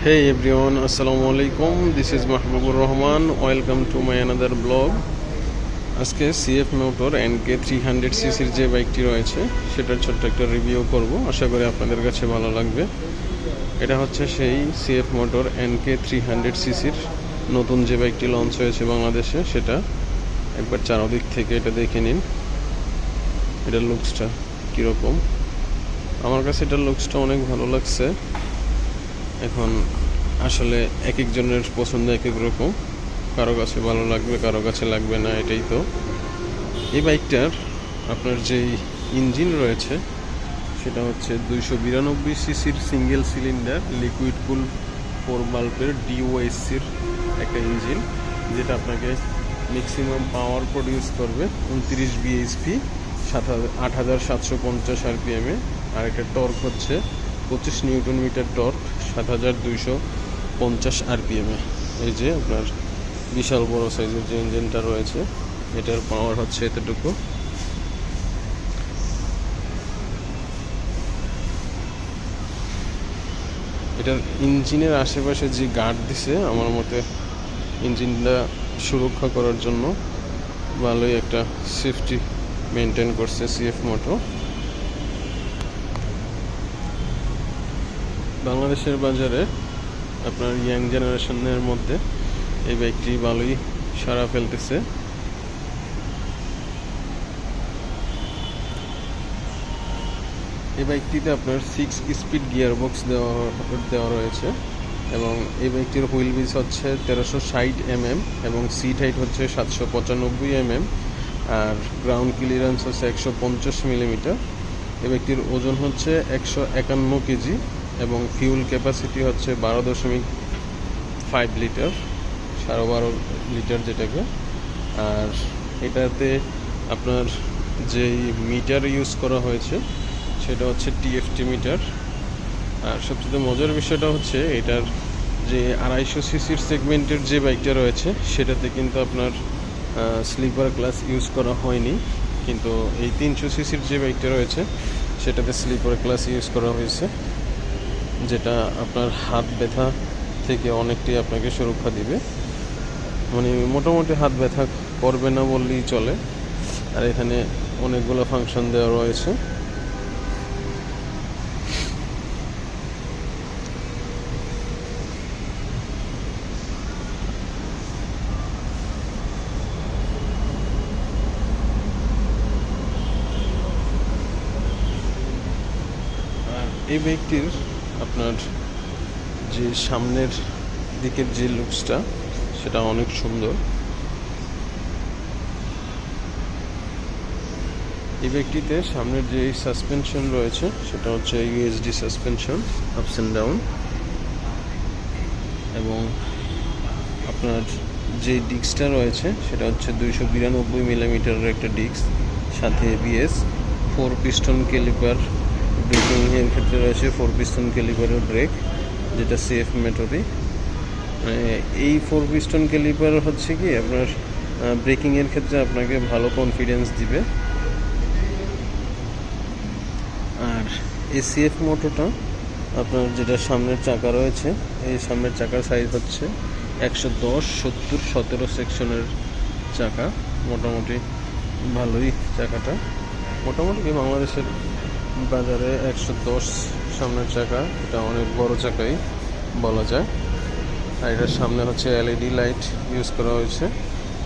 Hey everyone, Assalamu alaikum. This is Mahbubur Rahman. Welcome to my another blog. আজকে CF motor N K three hundred সিসির যে বাইকটি রয়েছে সেটার ছোট্ট একটা রিভিউ করব আশা করি আপনাদের কাছে ভালো লাগবে এটা হচ্ছে সেই CF motor N K three hundred সিসির নতুন যে বাইকটি লঞ্চ হয়েছে বাংলাদেশে সেটা একবার চারদিক থেকে এটা দেখে নিন এটার লুকসটা কীরকম আমার কাছে এটার লুকসটা অনেক ভালো লাগছে এখন আসলে এক একজনের পছন্দ এক এক রকম। কারও কাছে ভালো লাগবে, কারও কাছে লাগবে না, এটাই তো। এই বাইকটার আপনার যেই ইঞ্জিন রয়েছে, সেটা হচ্ছে দুইশো বিরানব্বই সিসির single cylinder, liquid cool four বাল্বের ডিওএসসির একটা ইঞ্জিন, যেটা আপনাকে ম্যাক্সিমাম পাওয়ার প্রডিউস করবে উনত্রিশ বিএইচপি, সাত আট হাজার সাতশো পঞ্চাশ আরপিএমে। আর একটা টর্ক হচ্ছে পঁচিশ নিউটন মিটার টর্ক সাত হাজার দুইশো পঞ্চাশ আরপিএমে এই যে আপনার বিশাল বড় সাইজের যে ইঞ্জিনটা রয়েছে, এটার পাওয়ার হচ্ছে এতটুকু। এটার ইঞ্জিনের আশেপাশে যে গার্ড দিছে, আমার মতে ইঞ্জিনটা সুরক্ষা করার জন্য ভালোই একটা সেফটি মেনটেন করছে সিএফ মোটো বাংলাদেশের বাজারে আপনার ইয়াং জেনারেশনের মধ্যে এই বাইকটি ভালোই সারা ফেলতেছে। এই বাইকটিতে আপনার সিক্স স্পিড গিয়ার বক্স দেওয়া দেওয়া রয়েছে এবং এই বাইকটির হুইল বিস হচ্ছে তেরোশো ষাট এমএম এবং সিট হাইট হচ্ছে সাতশো পঁচানব্বই এমএম আর গ্রাউন্ড ক্লিয়ারেন্স হচ্ছে একশো পঞ্চাশ মিলিমিটার এই ব্যক্তির ওজন হচ্ছে একশো একান্ন কেজি। এবং ফিউল ক্যাপাসিটি হচ্ছে বারো দশমিক ফাইভ লিটার সাড়ে বারো লিটার যেটাকে। আর এটাতে আপনার যেই মিটার ইউজ করা হয়েছে, সেটা হচ্ছে টিএফটি মিটার আর সবচেয়ে মজার বিষয়টা হচ্ছে এটার যে আড়াইশো সিসির সেগমেন্টের যে বাইকটা রয়েছে, সেটাতে কিন্তু আপনার স্লিপার ক্লাস ইউজ করা হয়নি। কিন্তু এই তিনশো সিসির যে বাইকটা রয়েছে, সেটাতে স্লিপার ক্লাস ইউজ করা হয়েছে। যেটা আপনার হাত ব্যথা থেকে অনেকটাই আপনাকে সুরক্ষা দিবে। মানে মোটামুটি হাত ব্যথা করবে না বললেই চলে। আর এখানে অনেকগুলো ফাংশন দেওয়া রয়েছে। এই বাইকটির আপনার যে সামনের দিকের যে লুকসটা, সেটা অনেক সুন্দর। এই ব্যক্তিতে সামনের যে সাসপেনশন রয়েছে, সেটা হচ্ছে USD suspension ups and down এবং আপনার যে ডিস্কটা রয়েছে, সেটা হচ্ছে দুইশো বিরানব্বই মিলিমিটারের একটা ডিস্ক, সাথে এবিএস ফোর পিস্টন ক্যালিপার ব্রেকিংয়ের ক্ষেত্রে রয়েছে ফোর পিস্টন ক্যালিপারের ব্রেক যেটা সেফ মেথডে এই ফোর পিস্টন ক্যালিপার হচ্ছে কি, আপনার ব্রেকিংয়ের ক্ষেত্রে আপনাকে ভালো কনফিডেন্স দিবে। আর এই সিএফ মোটরটা আপনার যেটা সামনের চাকা রয়েছে, এই সামনের চাকার সাইজ হচ্ছে একশো দশ, সত্তর, সতেরো সেকশনের চাকা। মোটামুটি ভালোই চাকাটা। মোটামুটি বাংলাদেশের বাজারে একশো দশ সামনের চাকা। এটা অনেক বড় চাকাই, বলা যায়। আর এটার সামনে হচ্ছে এলইডি লাইট ইউজ করা হয়েছে,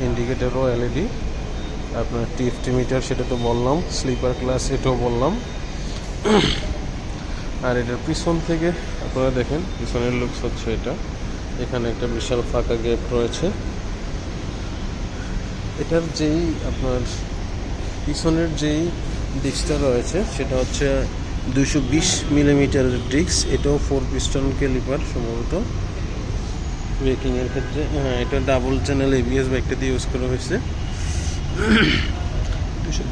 ইন্ডিকেটারও এলইডি। আপনার টিএফটি মিটার সেটা তো বললাম, স্লিপার ক্লাস এটাও বললাম। আর এটার পিছন থেকে আপনারা দেখেন, পিছনের লুকস হচ্ছে এটা। এখানে একটা বিশাল ফাঁকা গ্যাপ রয়েছে। এটার যেই আপনার পিছনের যেই ডিস্কটা রয়েছে, সেটা হচ্ছে দুশো বিশ মিলিমিটারের ডিস্ক, এটাও ফোর পিস্টন ক্যালিপার সম্ভবত। ব্রেকিংয়ের ক্ষেত্রে হ্যাঁ এটা ডাবল চ্যানেল এবিএস বাইকটা দিয়ে ইউজ করা হয়েছে। দুশো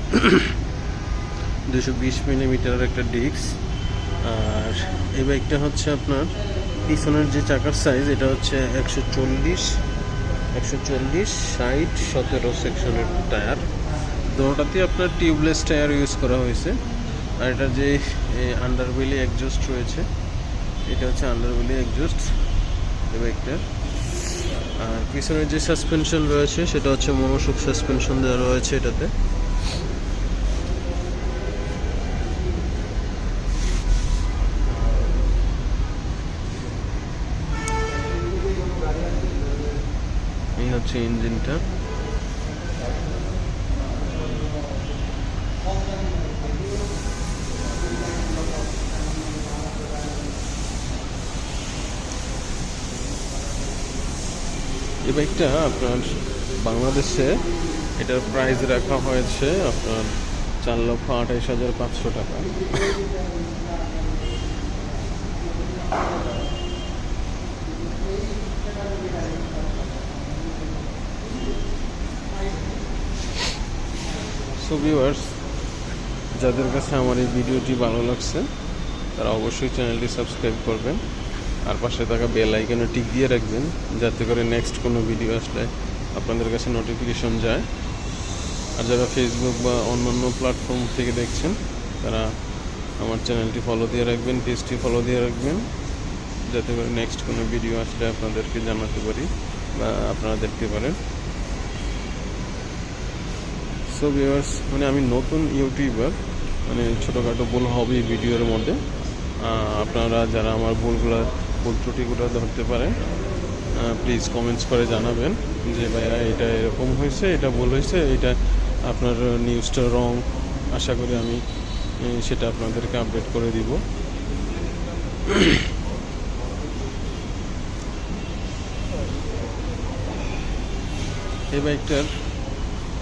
দুশো বিশ মিলিমিটারের একটা ডিস্ক। আর এই বাইকটা হচ্ছে আপনার পিছনের যে চাকার সাইজ এটা হচ্ছে একশো চল্লিশ একশো চল্লিশ, ষাট, সতেরো সেকশনের টায়ার দুটাতে আপনার টিউবলেস টায়ার ইউজ করা হয়েছে। আর এটা যে আন্ডারবেলি অ্যাডজাস্ট রয়েছে, এটা হচ্ছে আন্ডারবেলি এক্সজস্ট এই বাইকটার আর পিছনের যে সাসপেনশন রয়েছে, সেটা হচ্ছে মনোসুখ সাসপেনশন দেওয়া রয়েছে এটাতে। এই হচ্ছে ইঞ্জিনটা এই বাইকটা আপনার বাংলাদেশে এটার প্রাইস রাখা হয়েছে আপনার চার লক্ষ আঠাইশ হাজার পাঁচশো টাকা। সো ভিউয়ার্স যাদের কাছে আমার এই ভিডিওটি ভালো লাগছে, তারা অবশ্যই চ্যানেলটি সাবস্ক্রাইব করবেন। আর পাশে থাকা বেল আইকনে টিক দিয়ে রাখবেন, যাতে করে নেক্সট কোনো ভিডিও আসলে আপনাদের কাছে নোটিফিকেশন যায়। আর যারা ফেসবুক বা অন্যান্য প্ল্যাটফর্ম থেকে দেখছেন, তারা আমার চ্যানেলটি ফলো দিয়ে রাখবেন পেজটি ফলো দিয়ে রাখবেন, যাতে করে নেক্সট কোনো ভিডিও আসলে আপনাদেরকে জানাতে পারি বা আপনারা দেখতে পারেন। সো ভিউয়ার্স মানে আমি নতুন ইউটিউবার মানে ছোটোখাটো ভুল হবে ভিডিওর মধ্যে। আপনারা যারা আমার ভুলগুলো ভুল ত্রুটিগুলো ধরতে পারেন প্লিজ কমেন্টস করে জানাবেন যে, ভাইয়া, এটা এরকম হয়েছে, এটা ভুল হয়েছে, এটা আপনার নিউজটা রং আশা করি আমি সেটা আপনাদেরকে আপডেট করে দিব। এই বাইকটার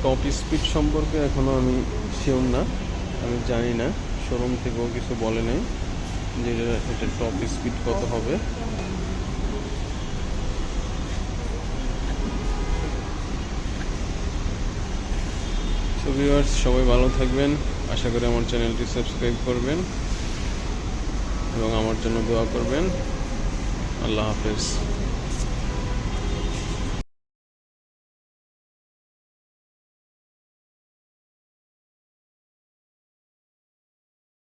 টপ স্পিড সম্পর্কে এখনও আমি শিওর না। আমি জানি না শোরুম থেকেও কিছু বলে নেই। যে এটা- টপ স্পিড কত হবে? সো সবাই ভালো থাকবেন। আশা করি আমার চ্যানেলটি সাবস্ক্রাইব করবেন এবং আমার জন্য দোয়া করবেন। আল্লাহ হাফেজ।